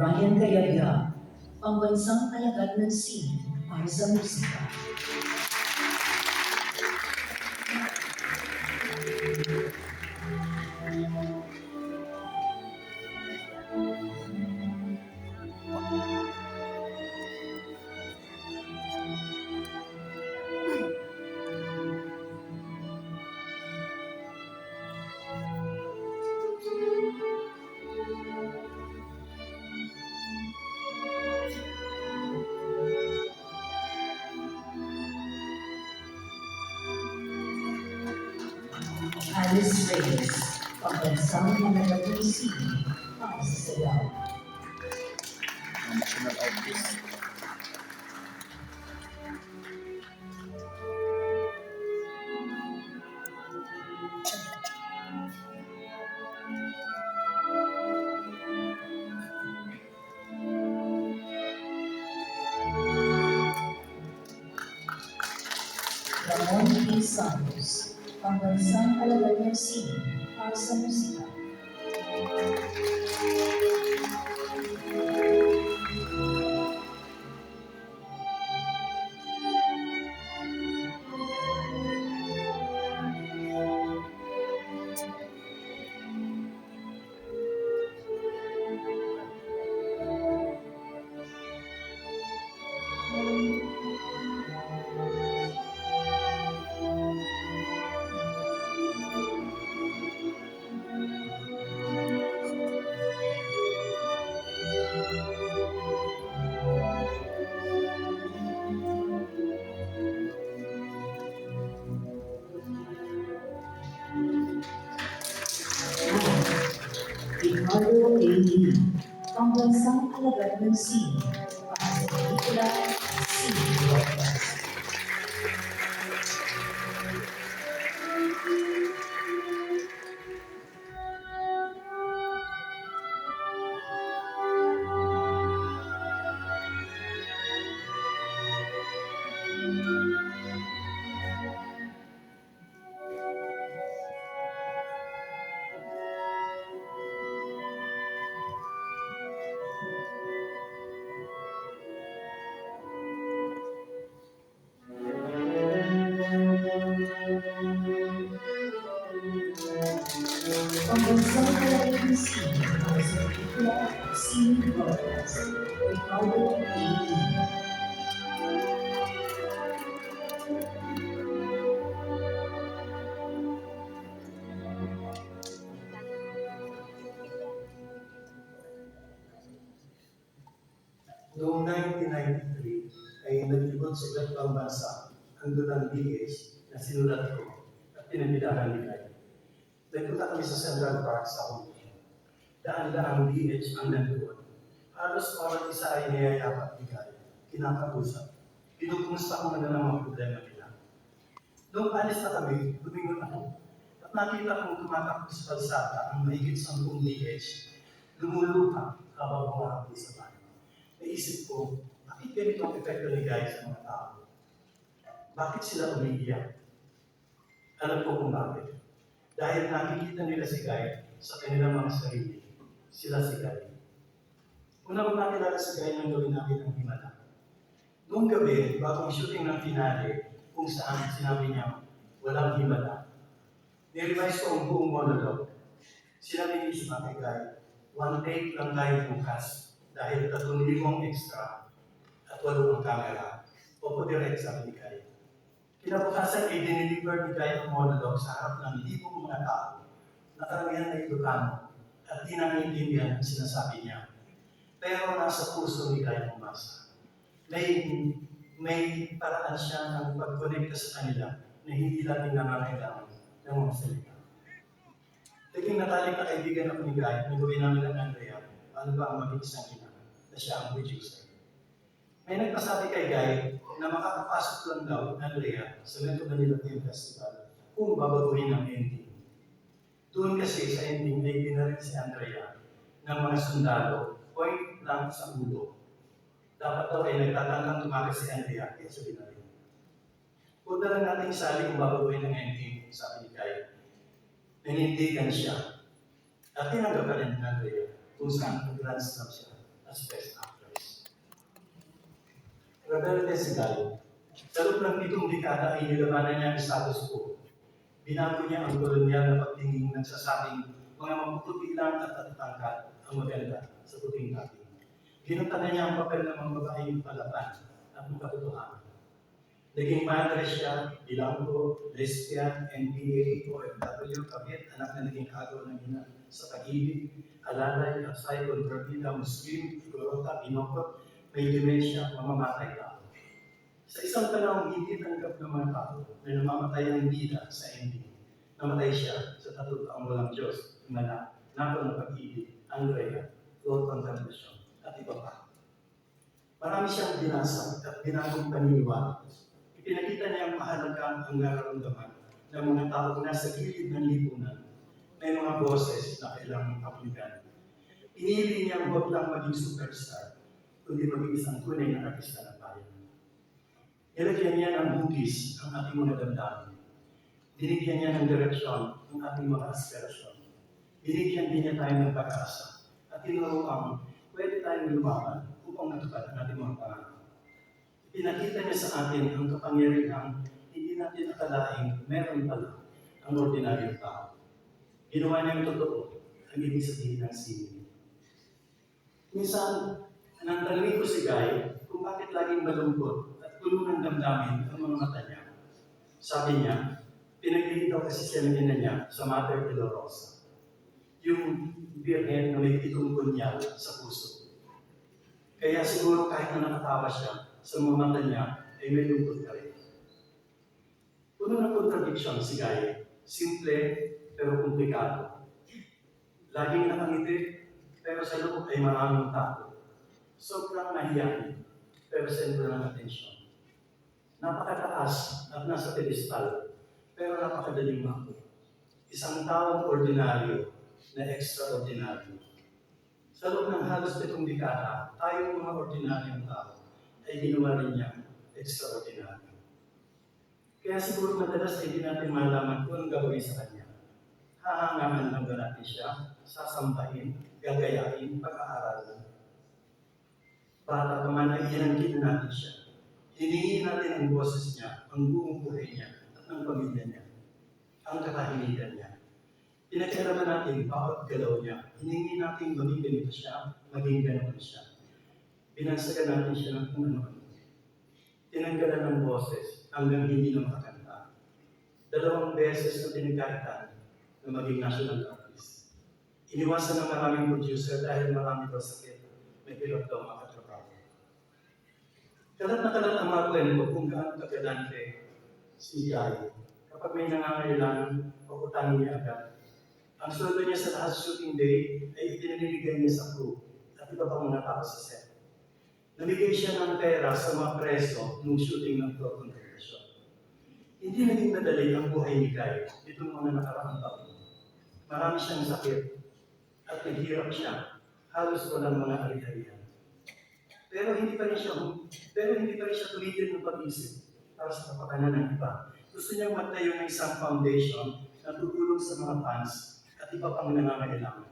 Ryan Cayabyab, pambansang alagad ng scene para sa musika. Alice Reyes, pambansang alagad ng scene para sa sayaw. National Artist. Ramon P. Santos, pambansang alagad ng scene para sa musika. Ricardo A. Lee, pambansang alagad ng scene para Broadcast. Ricardo A. Lee. Noong 1993 ay naglibot sa iba't ibang bansa ang Dunan DH na sinulat ko at pinabidahan ni Kai. Nagpunta kami sa Central Park sa Hong Kong. Daan-daang DH ang nandoon. Halos bawat isa ay niyayakap ni Kai. Kinakausap. Pinupumusta ko na ng mga problema nila. Noong alis na kami, lumingon ako. At nakita kong tumatakbo sa kalsada ang mahigit sampung DH. Lumuluha habang humahabol sa bahay naisip ko, bakit ganito ang epekto ni Guy sa mga tao? Bakit sila umiiyak? Alam ko kung bakit. Dahil nakikita nila si Guy sa kanilang mga sarili. Sila si Guy. Una ko nakilala si Guy nang gawin namin ang himala. Noong gabi, bago ang shooting ng finale, kung saan sinabi niya, walang himala. Nirevise ko ang buong monologue. Sinabi ni Isma kay Guy, one take lang tayo bukas dahil tatlong limong extra at walo ang camera. Opo direct sabi ni Guy. Kinabukasan ay diniliver ni Guy ang monologue sa harap ng libong mga tao na karamihan ay Ilocano at di nangyaintindihan ang sinasabi niya. Pero nasa puso ni ang masa. May, may paraan siya ng pag-connecta sa kanila na hindi natin nangangailangan ng mga salita. Naging natalik na kaibigan ako ni Guy, nagawin namin ang Andrea, ano ba ang maging isang ina, na siya ang producer. May nagpasabi kay Guy na makakapasok lang daw, Andrea, sa Metro Manila Film Festival kung babaguhin ang ending. Doon kasi sa ending ay si Andrea ng mga sundalo, point lang sa ulo. Dapat daw ay nagtatangkang tumakas si Andrea, kaya sa binarin. Huwag na lang natin isali kung babaguhin ang ending, sabi ni Guy. Nanindigan siya. At tinanggap ka rin ni Andrea kung saan nag-grand slam siya as Best Actress. Rebelde si Guy. Sa loob ng pitong dekada ay nilabanan niya ang status quo. Binago niya ang kolonyal na pagtingin ng sasabing mga mapuputi lang at tatatangkad ang maganda sa puting tating. Ginutanan niya ang papel ng mga babaeng palatan at makatotohanan. Naging madre siya, bilanggo, lesbian, NPA, OFW, kabit, anak na naging agaw ng ina sa pag-ibig, alalay, asay, kontrabida, muslim, igorota, binokot, may dementia, mamamatay tao. Sa isang panahon, hindi tanggap ng mga tao na namamatay ang bida sa NPA. Namatay siya sa tatlo taong walang Diyos, na nako ng pag-ibig, Andrea, Lord Contemplation, at iba pa. Marami siyang binasa at binagong paniniwala. Ipinakita niya ang mahalaga ang nararamdaman ng mga taong nasa gilid ng lipunan. May mga boses na kailangang kapalitan. Pinili niya huwag lang maging superstar, kundi maging isang tunay na artista ng bayan. Nilagyan niya ng hugis ang ating mga damdamin. Binigyan niya ng direksyon ang ating mga aspirasyon. Binigyan din niya tayo ng pag-asa at tinuruang pwede tayong lumaban upang matupad ang ating mga pangarap. Pinakita niya sa atin ang kapangyarihan hindi natin akalaing meron pala ang ordinaryong tao. Ginawa niya ang totoo ang ibig sabihin ng sinin. Minsan, nantanongin ko si Guy kung bakit laging malungkot at puno ng damdamin ang mga mata niya. Sabi niya, pinaglilit daw kasi siya ng ina niya sa Mater Dolorosa. Yung birhen na may pitong kunyal sa puso. Kaya siguro kahit na nakatawa siya, sa mga mata niya ay may lungkot ka rin. Puno ng contradiction si Guy. Simple pero komplikado. Laging nakangiti pero sa loob ay maraming tao. Sobrang nahiyain pero sentro ng atensyon. Napakataas at nasa pedestal pero napakadaling mako. Isang taong ordinaryo na extraordinaryo. Sa loob ng halos pitong dekada, tayong mga ordinaryong tao ay ginawa rin niya extraordinaryo. Kaya siguro madalas ay hindi natin malaman kung anong gagawin sa Kanya. Hahangahan lang ba natin siya, sasampahin, gagayain, pag-aaralan. Bata pa man ay inangkin natin siya. Hiningi natin ang boses niya, ang buong buhay niya, ang pamilya niya, ang katahimikan niya. Pinagkaraman natin bawat galaw niya. Hiningi natin maging ganito siya, maging ganito siya. Pinansagan natin siya ng kung ano Tinanggalan ng boses hanggang hindi na makakanta. Dalawang beses na tinagkaitan na maging national artist. Iniwasan ng maraming producer dahil marami daw sakit. May pilot daw makatrabaho. Kalat na kalat ang mga kung gaano kagalante Yay. Kapag may nangangailangan, pagkutangin niya agad. Ang sweldo niya sa last shooting day ay ipinaniligan niya sa crew at iba pang mga tao sa set. Namigay siya ng pera sa mga preso nung shooting ng Pro Conversion. Hindi naging madali ang buhay ni Guy itong mga nakaraang taon. Marami siyang sakit at naghirap siya. Halos walang mga ari-arian. Pero hindi pa rin siya pero hindi pa rin siya tumigil ng pag-isip para sa kapakanan ng iba. Gusto niyang magtayo ng isang foundation na tutulong sa mga fans at iba pang nangangailangan.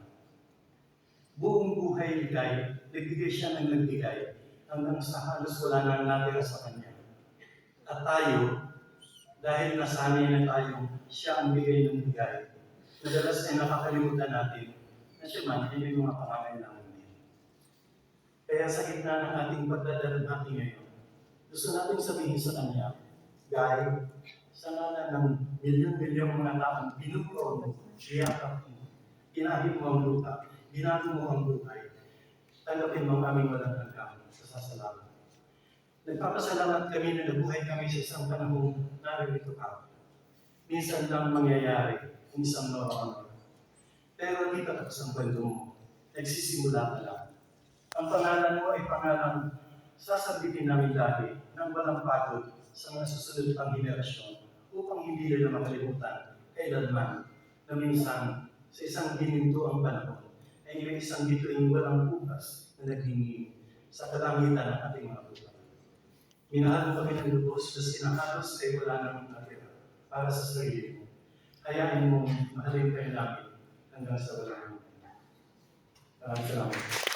Buong buhay ni Guy, nagbigay siya ng nagbigay hanggang sa halos wala nang natira sa kanya. At tayo, dahil nasanay na tayo, siya ang bigay ng bigay. Madalas ay nakakalimutan natin na siya man ay may mga pangangailangan din. Kaya sa gitna ng ating pagdadalamhati ngayon, gusto natin sabihin sa kanya, Guy, sa ngalan ng milyon-milyong mga taong binuko mo, siyakap mo, kinahit mo ang lupa, binago mo ang buhay, tanggapin mo ang aming walang hanggan sa sasalamat. Nagpapasalamat kami na nabuhay kami sa isang panahong naririto ka. Minsan lang mangyayari isang naroon. Pero hindi pa tapos ang kwento mo. Nagsisimula ka lang. Ang pangalan mo ay pangalan sasabitin namin dati ng walang pagod sa mga susunod pang henerasyon upang hindi nila makalimutan kailanman na minsan sa isang gininto ang panahon ay may isang bituing walang bukas na naghingi sa kalangitan ng ating mga buhay. Minahal kami ng lubos na sinahalos ay wala namang natira para sa sarili mo. Hayaan mo mahalin kayo namin hanggang sa walang hanggan. Maraming salamat.